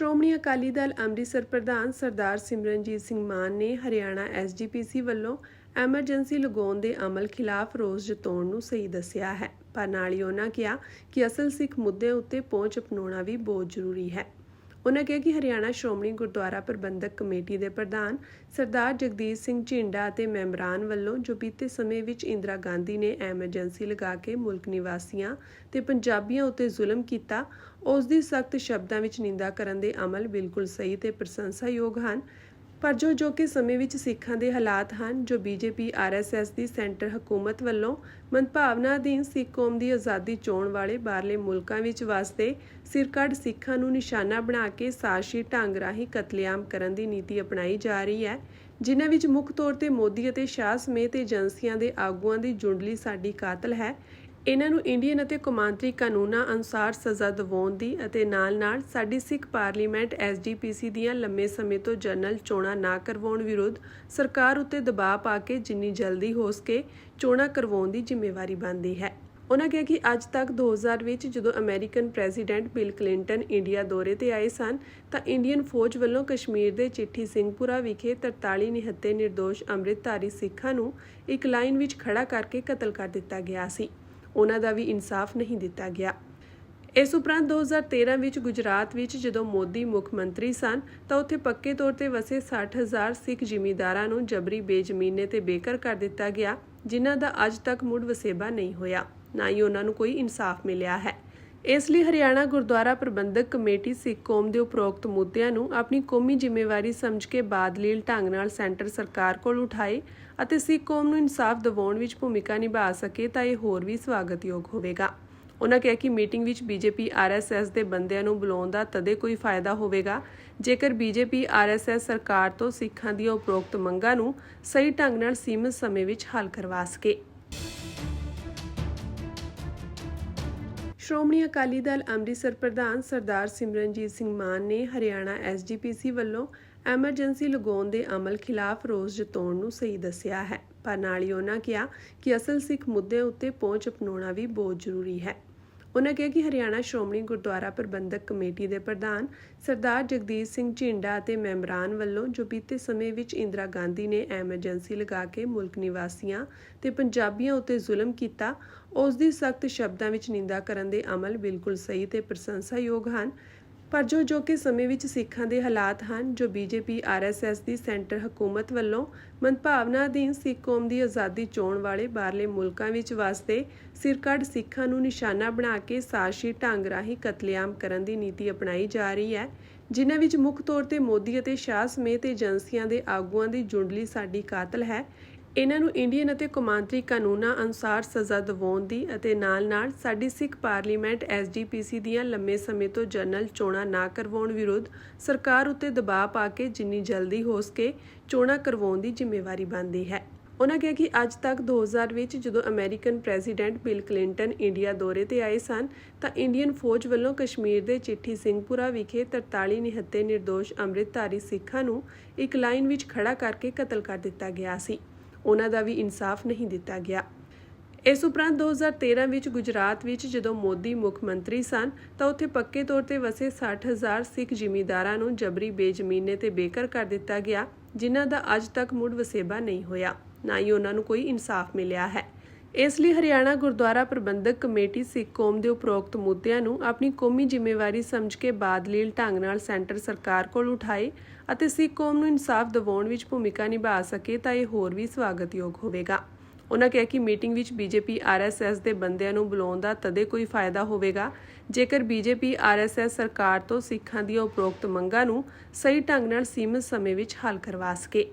ਸ਼੍ਰੋਮਣੀ ਅਕਾਲੀ ਦਲ ਅੰਮ੍ਰਿਤਸਰ ਪ੍ਰਧਾਨ ਸਰਦਾਰ ਸਿਮਰਨਜੀਤ ਸਿੰਘ ਮਾਨ ਨੇ ਹਰਿਆਣਾ ਐਸਜੀਪੀਸੀ ਵੱਲੋਂ ਐਮਰਜੈਂਸੀ ਲਗਾਉਣ ਦੇ ਅਮਲ ਖਿਲਾਫ ਰੋਸ ਜਤਾਉਣ ਨੂੰ ਸਹੀ ਦੱਸਿਆ ਹੈ। ਪਰ ਨਾਲ ਹੀ ਉਹਨਾਂ ਕਿਹਾ ਕਿ ਅਸਲ ਸਿੱਖ ਮੁੱਦਿਆਂ ਉੱਤੇ ਪਹੁੰਚ ਅਪਣਾਉਣਾ ਵੀ ਬਹੁਤ ਜ਼ਰੂਰੀ ਹੈ। ਉਹਨਾਂ ਕਿਹਾ ਕਿ ਹਰਿਆਣਾ ਸ਼੍ਰੋਮਣੀ ਗੁਰਦੁਆਰਾ ਪ੍ਰਬੰਧਕ ਕਮੇਟੀ ਦੇ ਪ੍ਰਧਾਨ ਸਰਦਾਰ ਜਗਦੀਪ ਸਿੰਘ ਝਿੰਡਾ ਅਤੇ ਮੈਂਬਰਾਨ ਵੱਲੋਂ ਜੋ ਬੀਤੇ ਸਮੇਂ ਵਿੱਚ ਇੰਦਰਾ ਗਾਂਧੀ ਨੇ ਐਮਰਜੈਂਸੀ ਲਗਾ ਕੇ ਮੁਲਕ ਨਿਵਾਸੀਆਂ ਤੇ ਪੰਜਾਬੀਆਂ ਉੱਤੇ ਜ਼ੁਲਮ ਕੀਤਾ, ਉਸ ਦੀ ਸਖਤ ਸ਼ਬਦਾਂ ਵਿੱਚ ਨਿੰਦਾ ਕਰਨ ਦੇ ਅਮਲ ਬਿਲਕੁਲ ਸਹੀ ਤੇ ਪ੍ਰਸ਼ੰਸਾਯੋਗ ਹਨ। ਪਰ ਜੋ ਜੋ ਕਿ ਸਮੇਂ ਵਿੱਚ ਸਿੱਖਾਂ ਦੇ ਹਾਲਾਤ ਹਨ, ਜੋ ਬੀਜੇਪੀ ਆਰਐਸਐਸ ਦੀ ਸੈਂਟਰ ਹਕੂਮਤ ਵੱਲੋਂ ਮਨਭਾਵਨਾ ਅਧੀਨ ਸਿੱਖ ਕੌਮ ਦੀ ਆਜ਼ਾਦੀ ਚੋਣ ਵਾਲੇ ਬਾਹਰਲੇ ਮੁਲਕਾਂ ਵਿੱਚ ਵਸਦੇ ਸਿਰਕੱਢ ਸਿੱਖਾਂ ਨੂੰ ਨਿਸ਼ਾਨਾ ਬਣਾ ਕੇ ਸਾਜ਼ਿਸ਼ੀ ਢੰਗ ਰਾਹੀਂ ਕਤਲੇਆਮ ਕਰਨ ਦੀ ਨੀਤੀ ਅਪਣਾਈ ਜਾ ਰਹੀ ਹੈ, ਜਿਨ੍ਹਾਂ ਵਿੱਚ ਮੁੱਖ ਤੌਰ ਤੇ ਮੋਦੀ ਅਤੇ ਸ਼ਾਹ ਸਮੇਤ ਏਜੰਸੀਆਂ ਦੇ ਆਗੂਆਂ ਦੀ ਜੁੰਡਲੀ ਸਾਡੀ ਕਾਤਲ ਹੈ ਇਹਨਾਂ ਨੂੰ ਇੰਡੀਅਨ ਅਤੇ ਕੌਮਾਂਤਰੀ ਕਾਨੂੰਨਾਂ ਅਨੁਸਾਰ ਸਜ਼ਾ ਦਿਵਾਉਣ ਦੀ ਅਤੇ ਨਾਲ-ਨਾਲ ਸਾਡੀ ਸਿੱਖ ਪਾਰਲੀਮੈਂਟ ਐਸਜੀਪੀਸੀ ਦੀਆਂ ਲੰਮੇ ਸਮੇਂ ਤੋਂ ਜਨਰਲ ਚੋਣਾਂ ਨਾ ਕਰਵਾਉਣ ਵਿਰੁੱਧ ਸਰਕਾਰ ਉੱਤੇ ਦਬਾਅ ਪਾ ਕੇ ਜਿੰਨੀ ਜਲਦੀ ਹੋ ਸਕੇ ਚੋਣਾਂ ਕਰਵਾਉਣ ਦੀ ਜ਼ਿੰਮੇਵਾਰੀ ਬਣਦੀ ਹੈ। ਉਹਨਾਂ ਕਿਹਾ ਕਿ ਅੱਜ ਤੱਕ 2000 ਵਿੱਚ ਜਦੋਂ American president Bill Clinton India ਦੌਰੇ ਤੇ ਆਏ ਸਨ, ਤਾਂ ਇੰਡੀਅਨ ਫੌਜ ਵੱਲੋਂ ਕਸ਼ਮੀਰ ਦੇ ਚਿੱਠੀ ਸਿੰਘਪੁਰਾ ਵਿਖੇ 43 ਨਿਹੱਤੇ ਨਿਰਦੋਸ਼ ਅੰਮ੍ਰਿਤਧਾਰੀ ਸਿੱਖਾਂ ਨੂੰ ਇੱਕ ਲਾਈਨ ਵਿੱਚ ਖੜਾ ਕਰਕੇ ਕਤਲ ਕਰ ਦਿੱਤਾ ਗਿਆ ਸੀ। ਉਹਨਾਂ ਦਾ ਵੀ ਇਨਸਾਫ ਨਹੀਂ ਦਿੱਤਾ ਗਿਆ। ਇਸ ਉਪਰੰਤ 2013 ਵਿੱਚ ਗੁਜਰਾਤ ਵਿੱਚ ਜਦੋਂ ਮੋਦੀ ਮੁੱਖ ਮੰਤਰੀ ਸਨ, ਤਾਂ ਉੱਥੇ ਪੱਕੇ ਤੌਰ ਤੇ ਵਸੇ 60000 ਸਿੱਖ ਜ਼ਿਮੀਂਦਾਰਾਂ ਨੂੰ ਜਬਰੀ ਬੇਜ਼ਮੀਨੇ ਤੇ ਬੇਕਰ ਕਰ ਦਿੱਤਾ ਗਿਆ, ਜਿਨ੍ਹਾਂ ਦਾ ਅੱਜ ਤੱਕ ਮੁੜ ਵਸੇਬਾ ਨਹੀਂ ਹੋਇਆ। ਨਾ ਹੀ ਉਹਨਾਂ ਨੂੰ ਕੋਈ ਇਨਸਾਫ ਮਿਲਿਆ ਹੈ। ਇਸ ਲਈ ਹਰਿਆਣਾ ਗੁਰਦੁਆਰਾ ਪ੍ਰਬੰਧਕ ਕਮੇਟੀ ਸਿੱਖ ਕੌਮ ਦੇ ਉਪਰੋਕਤ ਮੁੱਦਿਆਂ ਨੂੰ ਆਪਣੀ ਕੌਮੀ ਜ਼ਿੰਮੇਵਾਰੀ ਸਮਝ ਕੇ ਬਾਦਲੀਲ ਢੰਗ ਨਾਲ ਸੈਂਟਰ ਸਰਕਾਰ ਕੋਲ ਉਠਾਏ ਅਤੇ ਸਿੱਖ ਕੌਮ ਨੂੰ ਇਨਸਾਫ ਦਿਵਾਉਣ ਵਿੱਚ ਭੂਮਿਕਾ ਨਿਭਾ ਸਕੇ ਤਾਂ ਇਹ ਹੋਰ ਵੀ ਸਵਾਗਤਯੋਗ ਹੋਵੇਗਾ। ਉਹਨਾਂ ਕਿਹਾ ਕਿ ਮੀਟਿੰਗ ਵਿੱਚ ਬੀਜੇਪੀ ਆਰਐਸਐਸ ਦੇ ਬੰਦਿਆਂ ਨੂੰ ਬੁਲਾਉਣ ਦਾ ਤਦੇ ਕੋਈ ਫਾਇਦਾ ਹੋਵੇਗਾ, ਜੇਕਰ ਬੀਜੇਪੀ ਆਰਐਸਐਸ ਸਰਕਾਰ ਤੋਂ ਸਿੱਖਾਂ ਦੀਆਂ ਉਪਰੋਕਤ ਮੰਗਾਂ ਨੂੰ ਸਹੀ ਢੰਗ ਨਾਲ ਸੀਮਿਤ ਸਮੇਂ ਵਿੱਚ ਹੱਲ ਕਰਵਾ ਸਕੇ। ਸ਼੍ਰੋਮਣੀ ਅਕਾਲੀ ਦਲ ਅੰਮ੍ਰਿਤਸਰ ਪ੍ਰਧਾਨ ਸਰਦਾਰ ਸਿਮਰਨਜੀਤ ਸਿੰਘ ਮਾਨ ਨੇ ਹਰਿਆਣਾ ਐਸਜੀਪੀਸੀ ਵੱਲੋਂ ਐਮਰਜੈਂਸੀ ਲਗਾਉਣ ਦੇ ਅਮਲ ਖਿਲਾਫ ਰੋਸ ਜਤਾਉਣ ਨੂੰ ਸਹੀ ਦੱਸਿਆ ਹੈ। ਪਰ ਨਾਲ ਹੀ ਉਹਨਾਂ ਕਿਹਾ ਕਿ ਅਸਲ ਸਿੱਖ ਮੁੱਦਿਆਂ ਉੱਤੇ ਪਹੁੰਚ ਅਪਣਾਉਣਾ ਵੀ ਬਹੁਤ ਜ਼ਰੂਰੀ ਹੈ। ਉਹਨਾਂ ਕਿਹਾ ਕਿ ਹਰਿਆਣਾ ਸ਼੍ਰੋਮਣੀ ਗੁਰਦੁਆਰਾ ਪ੍ਰਬੰਧਕ ਕਮੇਟੀ ਦੇ ਪ੍ਰਧਾਨ ਸਰਦਾਰ ਜਗਦੀਪ ਸਿੰਘ ਝਿੰਡਾ ਅਤੇ ਮੈਂਬਰਾਨ ਵੱਲੋਂ ਜੋ ਬੀਤੇ ਸਮੇਂ ਵਿੱਚ ਇੰਦਰਾ ਗਾਂਧੀ ਨੇ ਐਮਰਜੈਂਸੀ ਲਗਾ ਕੇ ਮੁਲਕ ਨਿਵਾਸੀਆਂ ਤੇ ਪੰਜਾਬੀਆਂ ਉੱਤੇ ਜ਼ੁਲਮ ਕੀਤਾ, ਉਸ ਦੀ ਸਖਤ ਸ਼ਬਦਾਂ ਵਿੱਚ ਨਿੰਦਾ ਕਰਨ ਦੇ ਅਮਲ ਬਿਲਕੁਲ ਸਹੀ ਤੇ ਪ੍ਰਸ਼ੰਸਾਯੋਗ ਹਨ। ਪਰ ਜੋ ਜੋ ਕਿ ਸਮੇਂ ਵਿੱਚ ਸਿੱਖਾਂ ਦੇ ਹਾਲਾਤ ਹਨ, ਜੋ ਬੀਜੇਪੀ ਆਰਐਸਐਸ ਦੀ ਸੈਂਟਰ ਹਕੂਮਤ ਵੱਲੋਂ ਮਨਭਾਵਨਾ ਅਧੀਨ ਸਿੱਖ ਕੌਮ ਦੀ ਆਜ਼ਾਦੀ ਚੋਣ ਵਾਲੇ ਬਾਹਰਲੇ ਮੁਲਕਾਂ ਵਿੱਚ ਵਸਦੇ ਸਿਰਕੱਢ ਸਿੱਖਾਂ ਨੂੰ ਨਿਸ਼ਾਨਾ ਬਣਾ ਕੇ ਸਾਜ਼ਿਸ਼ੀ ਢੰਗ ਰਾਹੀਂ ਕਤਲੇਆਮ ਕਰਨ ਦੀ ਨੀਤੀ ਅਪਣਾਈ ਜਾ ਰਹੀ ਹੈ, ਜਿਨ੍ਹਾਂ ਵਿੱਚ ਮੁੱਖ ਤੌਰ ਤੇ ਮੋਦੀ ਅਤੇ ਸ਼ਾਹ ਸਮੇਤ ਏਜੰਸੀਆਂ ਦੇ ਆਗੂਆਂ ਦੀ ਜੁੰਡਲੀ ਸਾਡੀ ਕਾਤਲ ਹੈ। ਇਹਨਾਂ ਨੂੰ ਇੰਡੀਅਨ ਅਤੇ ਕੌਮਾਂਤਰੀ ਕਾਨੂੰਨਾਂ ਅਨੁਸਾਰ ਸਜ਼ਾ ਦਿਵਾਉਣ ਦੀ ਅਤੇ ਨਾਲ-ਨਾਲ ਸਾਡੀ ਸਿੱਖ ਪਾਰਲੀਮੈਂਟ ਐਸਜੀਪੀਸੀ ਦੀਆਂ ਲੰਮੇ ਸਮੇਂ ਤੋਂ ਜਨਰਲ ਚੋਣਾਂ ਨਾ ਕਰਵਾਉਣ ਵਿਰੁੱਧ ਸਰਕਾਰ ਉੱਤੇ ਦਬਾਅ ਪਾ ਕੇ ਜਿੰਨੀ ਜਲਦੀ ਹੋ ਸਕੇ ਚੋਣਾਂ ਕਰਵਾਉਣ ਦੀ ਜ਼ਿੰਮੇਵਾਰੀ ਬਣਦੀ ਹੈ। ਉਹਨਾਂ ਕਿਹਾ ਕਿ ਅੱਜ ਤੱਕ 2000 ਵਿੱਚ ਜਦੋਂ American president Bill Clinton India ਦੌਰੇ ਤੇ ਆਏ ਸਨ, ਤਾਂ ਇੰਡੀਅਨ ਫੌਜ ਵੱਲੋਂ ਕਸ਼ਮੀਰ ਦੇ ਚਿੱਠੀ ਸਿੰਘਪੁਰਾ ਵਿਖੇ 43 ਨਿਹੱਤੇ ਨਿਰਦੋਸ਼ ਅੰਮ੍ਰਿਤਧਾਰੀ ਸਿੱਖਾਂ ਨੂੰ ਇੱਕ ਲਾਈਨ ਵਿੱਚ ਖੜਾ ਕਰਕੇ ਕਤਲ ਕਰ ਦਿੱਤਾ ਗਿਆ ਸੀ। ਉਹਨਾਂ ਦਾ ਵੀ ਇਨਸਾਫ ਨਹੀਂ ਦਿੱਤਾ ਗਿਆ। ਇਸ ਉਪਰੰਤ 2013 ਵਿੱਚ ਗੁਜਰਾਤ ਵਿੱਚ ਜਦੋਂ ਮੋਦੀ ਮੁੱਖ ਮੰਤਰੀ ਸਨ, ਤਾਂ ਉੱਥੇ ਪੱਕੇ ਤੌਰ ਤੇ ਵਸੇ 60000 ਸਿੱਖ ਜ਼ਿਮੀਂਦਾਰਾਂ ਨੂੰ ਜਬਰੀ ਬੇਜ਼ਮੀਨੇ ਤੇ ਬੇਕਰ ਕਰ ਦਿੱਤਾ ਗਿਆ, ਜਿਨ੍ਹਾਂ ਦਾ ਅੱਜ ਤੱਕ ਮੁੜ ਵਸੇਬਾ ਨਹੀਂ ਹੋਇਆ। ਨਾ ਹੀ ਉਹਨਾਂ ਨੂੰ ਕੋਈ ਇਨਸਾਫ ਮਿਲਿਆ ਹੈ। ਇਸ ਲਈ ਹਰਿਆਣਾ ਗੁਰਦੁਆਰਾ ਪ੍ਰਬੰਧਕ ਕਮੇਟੀ ਸਿੱਖ ਕੌਮ ਦੇ ਉਪਰੋਕਤ ਮੁੱਦਿਆਂ ਨੂੰ ਆਪਣੀ ਕੌਮੀ ਜ਼ਿੰਮੇਵਾਰੀ ਸਮਝ ਕੇ ਬਾਦਲੀਲ ਢੰਗ ਨਾਲ ਸੈਂਟਰ ਸਰਕਾਰ ਕੋਲ ਉਠਾਏ ਅਤੇ ਸਿੱਖ ਕੌਮ ਨੂੰ ਇਨਸਾਫ ਦਿਵਾਉਣ ਵਿੱਚ ਭੂਮਿਕਾ ਨਿਭਾ ਸਕੇ ਤਾਂ ਇਹ ਹੋਰ ਵੀ ਸਵਾਗਤਯੋਗ ਹੋਵੇਗਾ। ਉਹਨਾਂ ਕਿਹਾ ਕਿ ਮੀਟਿੰਗ ਵਿੱਚ ਬੀਜੇਪੀ ਆਰਐਸਐਸ ਦੇ ਬੰਦਿਆਂ ਨੂੰ ਬੁਲਾਉਣ ਦਾ ਤਦੇ ਕੋਈ ਫਾਇਦਾ ਹੋਵੇਗਾ, ਜੇਕਰ ਬੀਜੇਪੀ ਆਰਐਸਐਸ ਸਰਕਾਰ ਤੋਂ ਸਿੱਖਾਂ ਦੀਆਂ ਉਪਰੋਕਤ ਮੰਗਾਂ ਨੂੰ ਸਹੀ ਢੰਗ ਨਾਲ ਸੀਮਿਤ ਸਮੇਂ ਵਿੱਚ ਹੱਲ ਕਰਵਾ ਸਕੇ।